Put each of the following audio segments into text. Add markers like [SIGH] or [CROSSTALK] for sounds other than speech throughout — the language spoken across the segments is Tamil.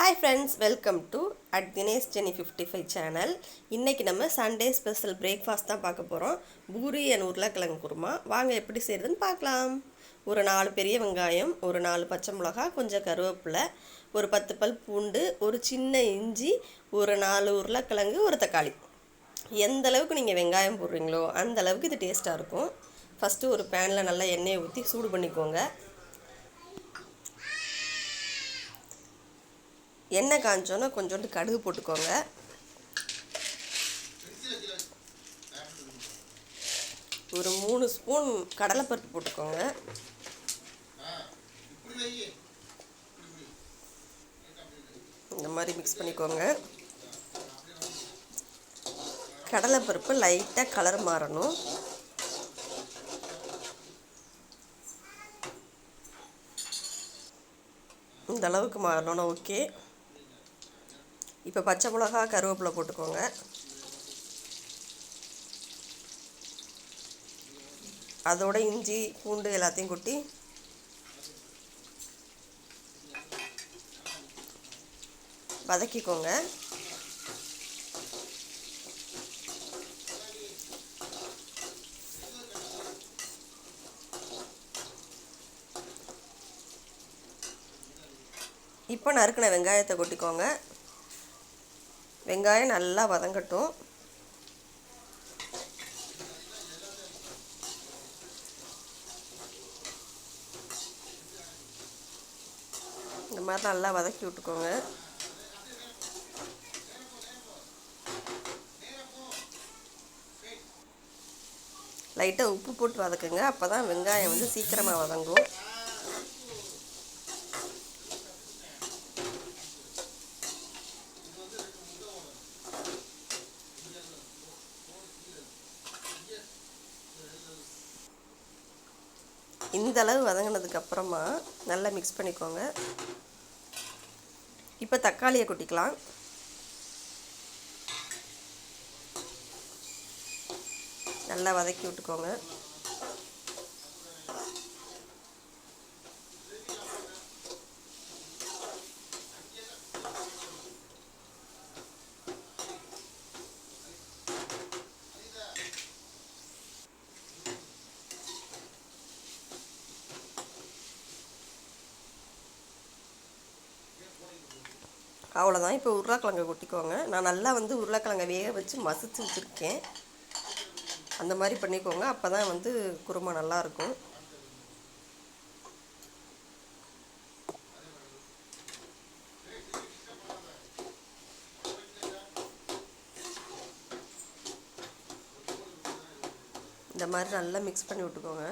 Hi friends welcome to at Dinesh Jeni fifty five channel இன்றைக்கி நம்ம சண்டே ஸ்பெஷல் பிரேக்ஃபாஸ்ட் தான் பார்க்க போகிறோம் பூரி அண்ட் உருளைக்கிழங்கு குருமா. வாங்க எப்படி செய்கிறதுன்னு பார்க்கலாம். ஒரு நாலு பெரிய வெங்காயம் ஒரு நாலு பச்சை மிளகா கொஞ்சம் கருவேப்பிலை ஒரு பத்து பல் பூண்டு ஒரு சின்ன இஞ்சி ஒரு நாலு உருளைக்கிழங்கு ஒரு தக்காளி. எந்த அளவுக்கு நீங்கள் வெங்காயம் போடுறீங்களோ அந்த அளவுக்கு இது டேஸ்ட்டாக இருக்கும். ஃபஸ்ட்டு ஒரு பேனில் நல்லா எண்ணெயை ஊற்றி சூடு பண்ணிக்கோங்க. எண்ணெய் காஞ்சோன்னா கொஞ்சோண்டு கடுகு போட்டுக்கோங்க. ஒரு மூணு ஸ்பூன் கடலைப்பருப்பு போட்டுக்கோங்க. இந்த மாதிரி மிக்ஸ் பண்ணிக்கோங்க. கடலைப்பருப்பு லைட்டாக கலர் மாறணும். இந்த அளவுக்கு மாறணும்னா ஓகே இப்போ பச்சை மிளகா கருவேப்பிலை போட்டுக்கோங்க. அதோட இஞ்சி பூண்டு எல்லாத்தையும் கொட்டி வதக்கிக்கோங்க. இப்போ நறுக்கின வெங்காயத்தை கொட்டிக்கோங்க. வெங்காயம் நல்லா வதங்கட்டும். இந்த மாதிரி நல்லா வதக்கி விட்டுக்கோங்க. லைட்டாக உப்பு போட்டு வதக்குங்க. அப்போ தான் வெங்காயம் வந்து சீக்கிரமாக வதங்கும். இந்தளவு வதங்கினதுக்கப்புறமா வதங்கினதுக்கு அப்புறமா நல்லா மிக்ஸ் பண்ணிக்கோங்க. இப்போ தக்காளியை கொட்டிக்கலாம். நல்லா வதக்கி விட்டுக்கோங்க. அவ்வளோதான் இப்போ உருளைக்கிழங்கை கொட்டிக்கோங்க. நான் நல்லா வந்து உருளைக்கிழங்கை வேக வச்சு மசித்து வச்சுருக்கேன். அந்த மாதிரி பண்ணிக்கோங்க. அப்போ தான் வந்து குருமா நல்லாயிருக்கும் இந்த மாதிரி நல்லா மிக்ஸ் பண்ணி விட்டுக்கோங்க.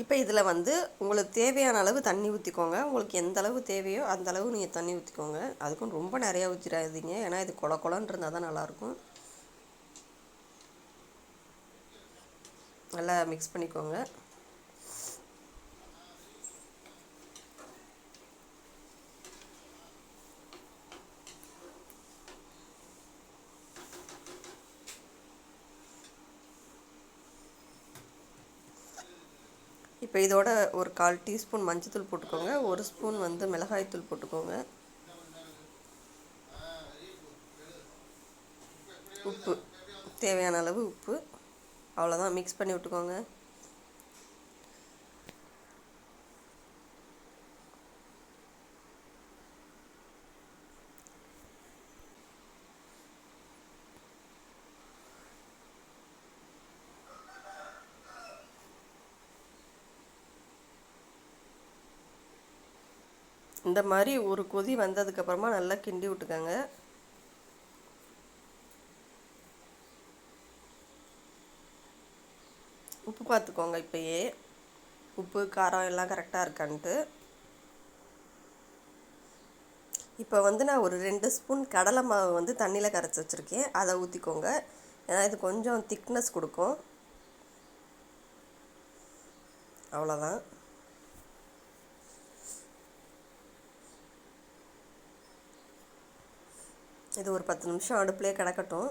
இப்போ இதில் வந்து உங்களுக்கு தேவையான அளவு தண்ணி ஊற்றிக்கோங்க. உங்களுக்கு எந்த அளவு தேவையோ அந்த அளவு நீங்கள் தண்ணி ஊற்றிக்கோங்க. அதுக்கும் ரொம்ப நிறையா ஊற்றிடாதீங்க ஏன்னா இது கொல கொலன்னு இருந்தால் தான் நல்லாயிருக்கும். நல்லா மிக்ஸ் பண்ணிக்கோங்க. இப்போ இதோட ஒரு கால் டீஸ்பூன் மஞ்சத்தூள் போட்டுக்கோங்க. ஒரு ஸ்பூன் வந்து மிளகாய்த்தூள் போட்டுக்கோங்க. உப்பு. தேவையான அளவு உப்பு. அவ்வளோதான் மிக்ஸ் பண்ணி விட்டுக்கோங்க. இந்த மாதிரி ஒரு கொதி வந்ததுக்கப்புறமா நல்லா கிண்டி விட்டுக்கோங்க. உப்பு பார்த்துக்கோங்க இப்போயே. உப்பு காரம் எல்லாம் கரெக்டாக இருக்கான்ட்டு. இப்போ வந்து நான் ஒரு ரெண்டு ஸ்பூன் கடலை மாவு வந்து தண்ணியில் கரைச்சி வச்சுருக்கேன். அதை ஊற்றிக்கோங்க ஏன்னா இது கொஞ்சம் திக்னஸ் கொடுக்கும். அவ்வளோதான் இது ஒரு பத்து நிமிஷம் அடுப்புலேயே கிடக்கட்டும்.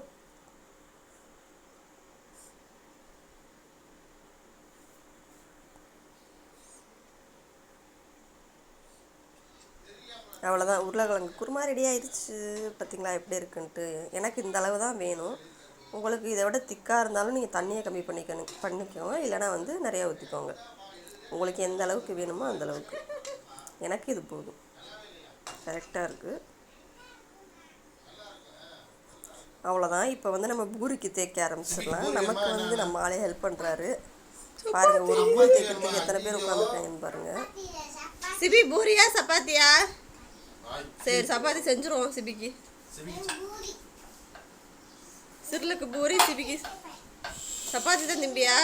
அவ்வளோதான் உருளைக்கிழங்கு குருமா ரெடி ஆயிடுச்சு. பார்த்தீங்களா எப்படி இருக்குன்ட்டு. எனக்கு இந்த அளவு தான் வேணும். உங்களுக்கு இதை விட திக்காக இருந்தாலும் நீங்கள் தண்ணியை கம்மி பண்ணிக்கணும் பண்ணிக்கோங்க. இல்லைனா வந்து நிறையா ஊற்றிக்கோங்க உங்களுக்கு எந்த அளவுக்கு வேணுமோ அந்த அளவுக்கு. எனக்கு இது போதும். கரெக்டாக இருக்குது அவ்வளோதான் இப்போ வந்து நம்ம பூரிக்கு தேய்க்க ஆரம்பிச்சிடலாம். நமக்கு வந்து நம்ம ஆளே ஹெல்ப் பண்ணுறாரு பாருங்கள் ஒரு பூரி தேய்க்கிறதுக்கு எத்தனை பேர் உட்காந்துருக்காங்கன்னு பாருங்கள் சிபி பூரியா சப்பாத்தியா? சரி சப்பாத்தி செஞ்சுருவோம் சிபிக்கு. சிறுலுக்கு பூரி சிபிக்கு சப்பாத்தி தான் திம்பியா?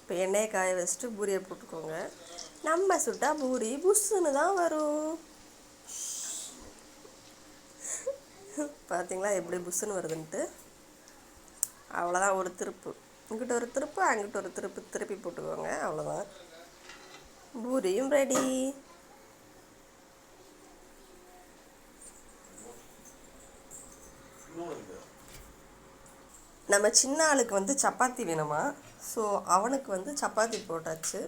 இப்போ எண்ணெயை காய வச்சுட்டு பூரியை போட்டுக்கோங்க. நம்ம சுட்டா பூரி புஷ்ஷுன்னு தான் வரும். பார்த்தீங்களா எப்படி புஷ்ஷுன்னு வருதுன்ட்டு? அவ்வளோதான் ஒரு திருப்பு. இங்கிட்ட ஒரு திருப்பு அங்கிட்ட ஒரு திருப்பு திருப்பி போட்டுக்கோங்க அவ்வளோதான் பூரியும் ரெடி நம்ம சின்ன ஆளுக்கு வந்து சப்பாத்தி வேணுமா? ஸோ அவனுக்கு வந்து சப்பாத்தி போட்டாச்சு.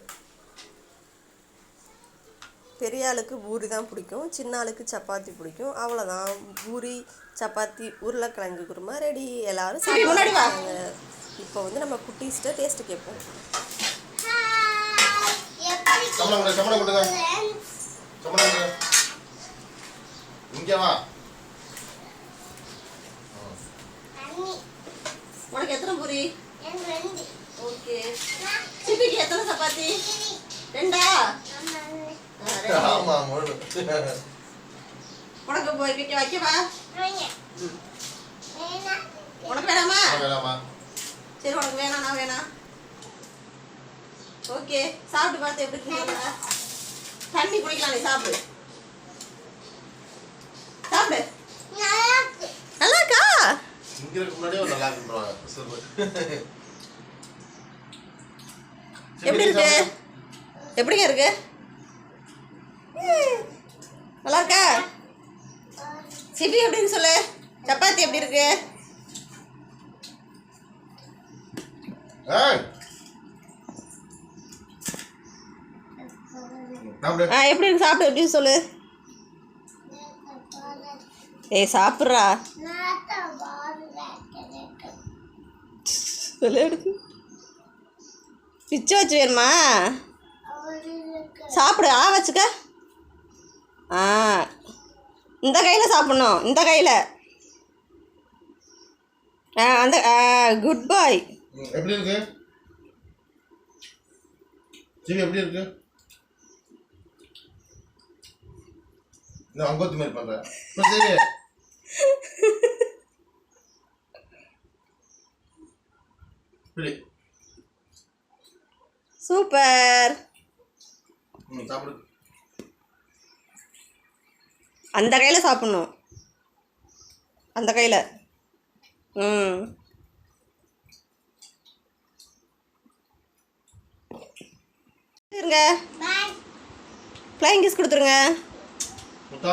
பெரிய ஆளுக்கு பூரி தான் பிடிக்கும் சின்ன ஆளுக்கு சப்பாத்தி பிடிக்கும். அவ்வளோதான் பூரி சப்பாத்தி உருளைக்கிழங்கு குருமா ரெடி. எல்லாரும் சாப்பிடுவாங்க இப்போ வந்து நம்ம குட்டீஸ்கிட்ட டேஸ்ட்டு கேட்போம். உனக்கு எத்தனை பூரி? ஓகே சிபிக்கு எத்தனை சப்பாத்தி? ரெண்டு. ஆமா [LAUGHS] முழு உனக்கு போய் வைக்க வைக்கவா? உனக்கு வேணாமா? வேணாமா சரி உனக்கு வேணாம் நான் வேணாம். ஓகே சாப்பிட்டு பார்த்து எப்படி இருக்குங்க? தண்ணி குடிக்கலாம் நீ சாப்பிடு. சாப்பிடு. நல்லா இருக்கா இங்க முன்னாடியே நல்லா இருக்குன்றாங்க எப்படி இருக்கு? எப்படிங்க இருக்கு? நல்லா இருக்கா சிபி எப்படின்னு சொல்லு. சப்பாத்தி எப்படி இருக்கு? ஆ எப்படி இருக்கு? சாப்பிடு எப்படின்னு சொல்லு. ஏய் சாப்பிட்றா. பிச்சு வச்சு வேணுமா? சாப்பிடு ஆ வச்சுக்க. ஆ. இந்த கையில் சாப்பிட்ணும். இந்த கையில். ஆ அந்த குட் பாய் எப்படி இருக்கு? சிவி எப்படி இருக்கு? இன்னும் அங்கோத்து மாதிரி இப்ப சரி. சூப்பர். சாப்பிடு. அந்த கையில் சாப்பிட்ணும். அந்த கையில். ம். இருங்க. ஃப்ளைங் கிஸ் கொடுத்துருங்க. முத்தா